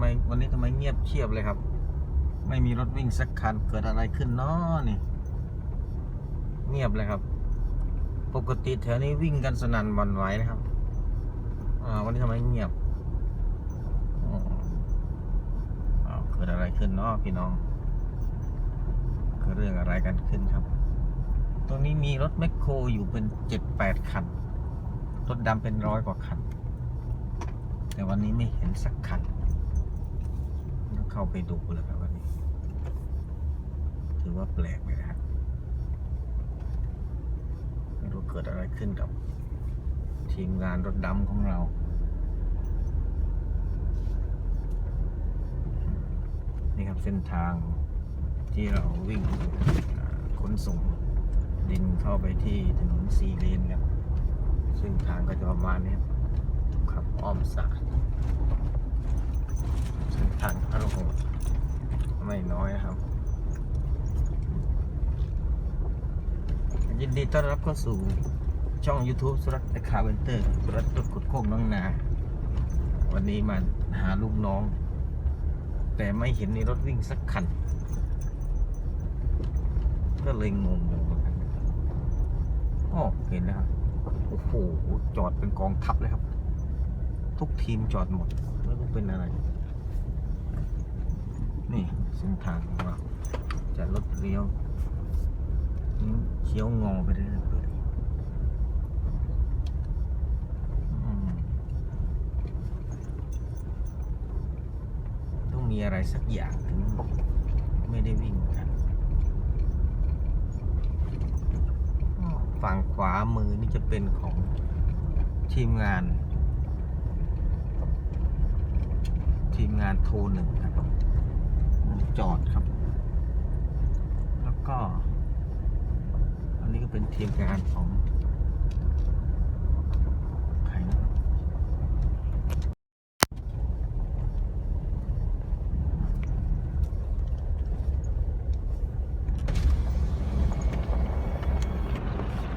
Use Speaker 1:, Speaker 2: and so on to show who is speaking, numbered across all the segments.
Speaker 1: ไมวันนี้ทำไมเงียบเชียบเลยครับ ไม่มีรถวิ่งสักคันเกิดอะไรขึ้นเนาะนี่ เงียบเลยครับ ปกติแถวนี้วิ่งกันสนั่นวันไหวนะครับอ่าวันนี้ทำไมเงียบอ๋อเกิดอะไรขึ้นเนาะพี่น้องเกิดเรื่องอะไรกันขึ้นครับ ตรงนี้มีรถแมคโครอยู่เป็นเจ็ดแปดคัน รถดำเป็นร้อยกว่าคัน แต่วันนี้ไม่เห็นสักคัน เข้าไปดูเลยครับวันนี้ ถือว่าแปลกเลยนะครับไม่รู้เกิดอะไรขึ้นกับ ทีมงานรถดำของเรานี่ครับเส้นทางที่เราวิ่งขนส่งดินเข้าไปที่ถนนซีเลนครับ ซึ่งทางก็จะประมาณนี้ครับขับอ้อมสายเส้นทางพระโหด ไม่น้อยนะครับ ยินดีต้อนรับเข้าสู่ช่อง YouTube สุรัตน์คาเวนเตอร์สุรัตน์รถขุดโคกน้องนา วันนี้มาหาลูกน้อง แต่ไม่เห็นในรถวิ่งสักคัน ก็เลยงงๆอ๋อเห็นแล้วครับ โอ้โห จอดเป็นกองทัพเลยครับ ทุกทีมจอดหมด ไม่รู้เป็นอะไร นี่ เส้นทางของเราจะรถเลี้ยวเคี้ยวงอไปเรื่อยๆเลยอืมต้องมีอะไรสักอย่างถึงไม่ได้วิ่งกัน ฝั่งขวามือนี่จะเป็นของทีมงาน ทีมงานโทรหนึ่งครับ จอดครับ แล้วก็ อันนี้ก็เป็นทีมงานของใครนะครับ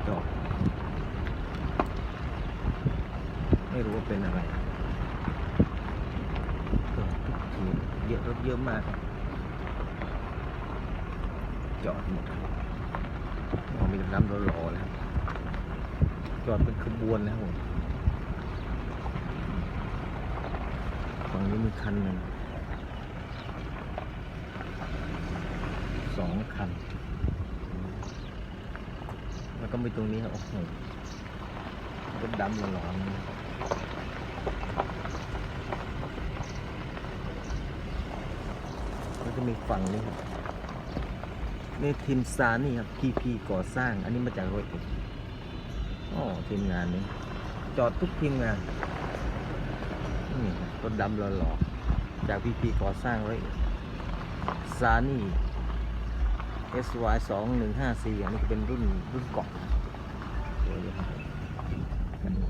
Speaker 1: จอดไม่รู้ว่าเป็นอะไรจอดทุกทีเยอะรถเยอะมากครับ จอดหมดครับมองมีน้ำรอๆแล้วจอดเป็นขบวนแล้วผมฝั่งนี้มีคันหนึ่งสองคัน แล้วก็มีตรงนี้ครับโอ้โหรถดำร้อนๆแล้วก็มีฝั่งนี้ครับ นี่ทีมซานี่ครับพีพีก่อสร้าง อันนี้มาจากร้อยเอ็ดอ๋อทีมงานนี้ จอดทุกทีมงานนี่รถดำหล่อๆจากพีพีก่อสร้างร้อยเอ็ดซานี่ SY 2 1 5 4อันนี้เป็นรุ่นรุ่นเกาะ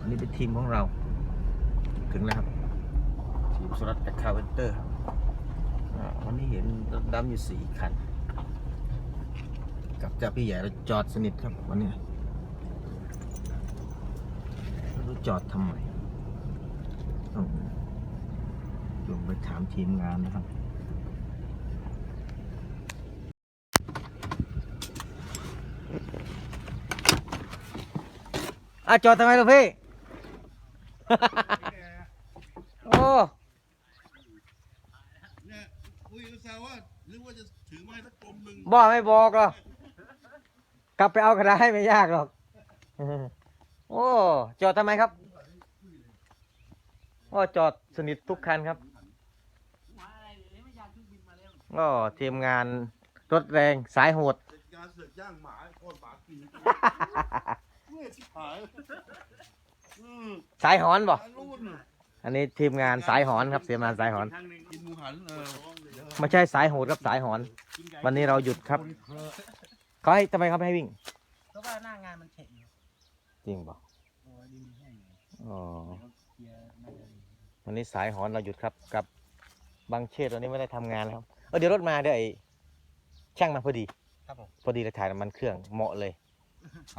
Speaker 1: อันนี้เป็นทีมของเรา ถึงแล้วครับ ทีมสุรัตน์แอคคาเวนเตอร์วันนี้เห็นรถดำอยู่สี่คัน กับเจ้าพี่ใหญ่เราจอดสนิทครับวันนี้ไม่รู้จอดทำไมต้องลงไปถามทีมงานนะครับอะจอดทำไมลูกพี่ โอ้
Speaker 2: เนี่ยคุยกับแซวว่าหรือว่าจะถือไม้สักกลมหนึ่ง
Speaker 1: บอกไม่บอกหรอ กกลับไปเอาก็ได้ไม่ยากหรอก โอ้จอดทำไมครับโอ้จอดสนิททุกคันครับก็ทีมงานรถแรงสายโหด
Speaker 2: เสร็จการเสือกย่างหมาโคตรหมากินเมื่อชิบหายอืม
Speaker 1: สายหอนบ่
Speaker 2: อันนู้นน่ะ
Speaker 1: อันนี้ทีมงานสายหอนครับทีมงานสายหอน
Speaker 2: กินหมูหันเออเดี๋ยว
Speaker 1: ไม่ใช่สายโหดครับสายหอน วันนี้เราหยุดครับ เขาให้ทำไมเขาไม่ให้วิ่ง
Speaker 3: เพราะว่าหน้างานมันเฉะอยู่
Speaker 1: จริงป่ะ
Speaker 3: โอ้ยดินแห้งอยู่
Speaker 1: อ๋อ
Speaker 3: เคลียร์น่าจะดี
Speaker 1: วันนี้สายหอนเราหยุดครับกับบางเชษตอนนี้ไม่ได้ทำงานแล้วครับเออเดี๋ยวรถมาเดี๋ยวไอ้ช่างมาพอดี
Speaker 3: ครับผม
Speaker 1: พอดีเลยถ่ายน้ำมันเครื่องเหมาะเลย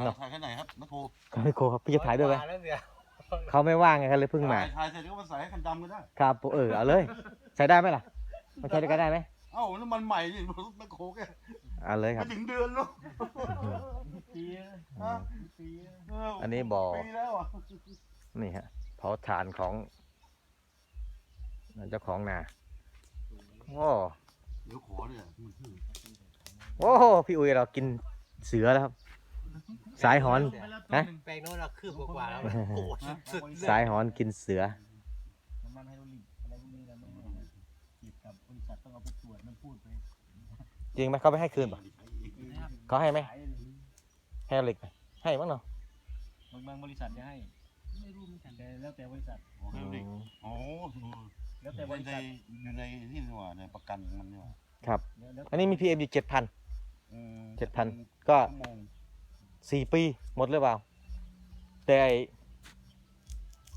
Speaker 1: เนอะ
Speaker 2: ถ่ายแค่ไหนครับนักโท
Speaker 1: ไม่โคครับพี่จะถ่ายด้วยไหม
Speaker 3: แล้วเดี๋ยว
Speaker 1: เขาไม่ว่างไงเขาเลยเพิ่งมา
Speaker 2: ถ่ายเสร็จก็มาใส่ให้คันดำก็ได้
Speaker 1: ครับผมเออเอาเลย ใช้ได้ไหมล่ะมาใช้ด้วยกันได้ไหม
Speaker 2: เอ้าน้ำมันใหม่นี่รถแมคโครแก
Speaker 1: เอาเลยค
Speaker 2: ไม่
Speaker 1: รับ
Speaker 2: ถึงเดือนแล้ว
Speaker 3: ปี
Speaker 2: ฮะ
Speaker 3: ปี
Speaker 2: เอั
Speaker 1: นนี้บ่อ
Speaker 2: ปีแล้วอะ
Speaker 1: นี่ฮะเผาถ่านของเจ้าของนาโอ้
Speaker 2: เดี๋ยวขอเนี่ยมันชื่อ
Speaker 1: โอ้พี่อุ้ยเรากินเสือแล้วครับ สายหอน ฮะ
Speaker 3: แปลงโน้นเราคืบกว่าแล้วโอ้โหสุดๆเลย
Speaker 1: สายหอนกินเสือ
Speaker 3: น้ำมันไฮโดรลิกอะไรพวกนี้เราไม่ให้ติดกับบริษัทต้องเอาไปตรวจมันพูดไป
Speaker 1: จริงไหมเขาไม่ให้คืนป่ะ
Speaker 3: นะครับ
Speaker 1: เขาให้ไหม
Speaker 3: ขายเลย
Speaker 1: ให้เหล็กไหมให้บ้างเนาะ
Speaker 3: บางบางบริษัทจะให้ไม่รู้เหมือนกันแต่แล้วแต่บริษัท
Speaker 2: โอ้โหเด็กโอ้โห
Speaker 3: แล้วแต่
Speaker 2: แต่
Speaker 3: บบริ
Speaker 2: ริ
Speaker 3: ษั
Speaker 2: ษั
Speaker 3: ท
Speaker 2: อยู่ในนี่นี่หว่าในประกันมันนี่หว่า
Speaker 1: ครับ
Speaker 3: แล้วแล้ว
Speaker 1: อันนี้มี PM อยู่เจ็ดพัน
Speaker 2: อืม
Speaker 1: เจ็ดพันก็
Speaker 2: ชั่วโมง
Speaker 1: สี่ปีหมดหรือเปล่า แต่ไอ้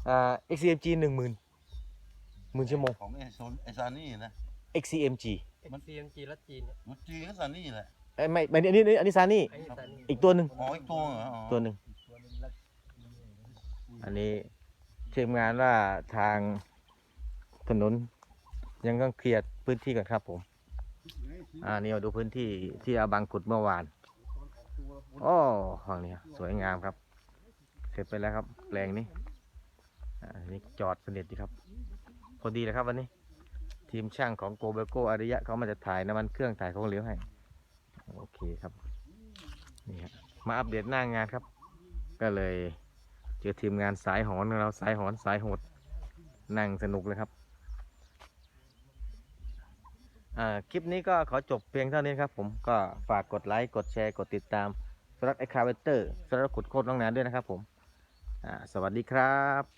Speaker 1: อ่า XCMG หนึ่งหมื่นหมื่นชั่วโมง
Speaker 2: ของไอ้โซนไอ้ซานี่นะ
Speaker 1: XCMG
Speaker 2: มัน
Speaker 4: CMG และจีนเนี่ย
Speaker 2: มันจีนก็ซานี่แหละ
Speaker 1: เอ้ยไม่ไม่อันนี้อันนี้อันนี้ซานี่
Speaker 4: ไอ้นี่ซันนี่
Speaker 1: อีกตัวหนึ่ง
Speaker 2: อ๋ออีกตัวเหรออ๋อ
Speaker 1: ตัวหนึ่ง
Speaker 3: ตัวหนึงแล้ว
Speaker 1: อันนี้ทีมงานว่าทางถนน ยังต้องเคลียร์พื้นที่ก่อนครับผมอ่านี่มาดูพื้นที่ที่อาบังกุดเมื่อวานโอ้ฝั่งนี้สวยงามครับ เสร็จไปแล้วครับ แปลงนี้อ่านี่จอดสนิทดีครับ พอดีเลยครับวันนี้ ทีมช่างของโกเบโกอาริยะเขามาจะถ่ายน้ำมันเครื่องถ่ายของเหลวให้ โอเคครับนี่ฮะมาอัปเดตหน้างานครับ ก็เลยเจอทีมงานสายหอนของเราสายหอนสายโหดนั่งสนุกเลยครับอ่าคลิปนี้ก็ขอจบเพียงเท่านี้ครับผมก็ฝากกดไลค์ กดแชร์ กดติดตามสำหรับไอคาเวเตอร์สำหรับขุดโคตรน้องแนนด้วยนะครับผมสวัสดีครับ